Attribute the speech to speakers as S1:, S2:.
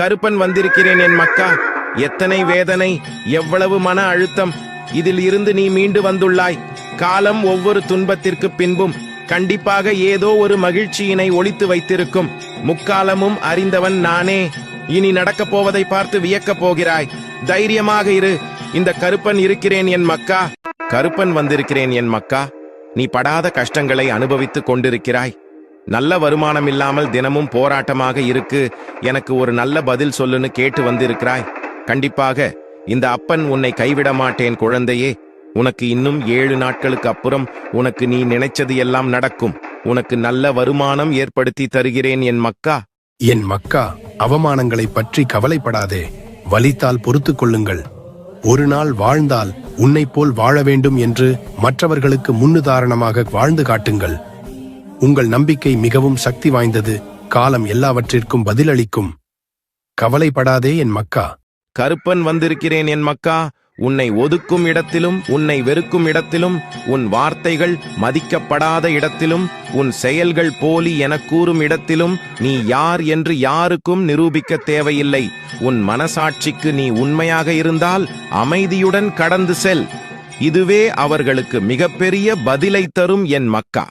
S1: கருப்பன் வந்திருக்கிறேன் என் மக்கா. எத்தனை வேதனை எவ்வளவு மன அழுத்தம். இதில் இருந்து நீ மீண்டு வந்துள்ளாய். காலம் ஒவ்வொரு துன்பத்திற்கு பின்பும் கண்டிப்பாக ஏதோ ஒரு மகிழ்ச்சியினை ஒழித்து வைத்திருக்கும். முக்காலமும் அறிந்தவன் நானே. இனி நடக்கப் போவதை பார்த்து வியக்கப் போகிறாய். தைரியமாக இரு. இந்த கருப்பன் இருக்கிறேன் என் மக்கா. கருப்பன் வந்திருக்கிறேன் என் மக்கா. நீ படாத கஷ்டங்களை அனுபவித்துக் கொண்டிருக்கிறாய். நல்ல வருமானம் இல்லாமல் தினமும் போராட்டமாக இருக்கு. எனக்கு ஒரு நல்ல பதில் சொல்லுன்னு கேட்டு வந்திருக்கிறாய். கண்டிப்பாக இந்த அப்பன் உன்னை கைவிட மாட்டேன் குழந்தையே. உனக்கு இன்னும் ஏழு நாட்களுக்கு அப்புறம் உனக்கு நீ நினைச்சது எல்லாம் நடக்கும். உனக்கு நல்ல வருமானம் ஏற்படுத்தி தருகிறேன் என் மக்கா.
S2: என் மக்கா அவமானங்களைப் பற்றி கவலைப்படாதே. வலித்தால் பொறுத்து கொள்ளுங்கள். ஒரு நாள் வாழ்ந்தால் உன்னைப் போல் வாழ வேண்டும் என்று மற்றவர்களுக்கு முன்னுதாரணமாக வாழ்ந்து காட்டுங்கள். உங்கள் நம்பிக்கை மிகவும் சக்தி வாய்ந்தது. காலம் எல்லாவற்றிற்கும் பதிலளிக்கும். கவலைப்படாதே என் மக்கா.
S1: கருப்பன் வந்திருக்கிறேன் என் மக்கா. உன்னை ஒதுக்கும் இடத்திலும் உன்னை வெறுக்கும் இடத்திலும் உன் வார்த்தைகள் மதிக்கப்படாத இடத்திலும் உன் செயல்கள் போலி எனக் கூறும் இடத்திலும் நீ யார் என்று யாருக்கும் நிரூபிக்க தேவையில்லை. உன் மனசாட்சிக்கு நீ உண்மையாக இருந்தால் அமைதியுடன் கடந்து செல். இதுவே அவர்களுக்கு மிகப்பெரிய பதிலை தரும் என் மக்கா.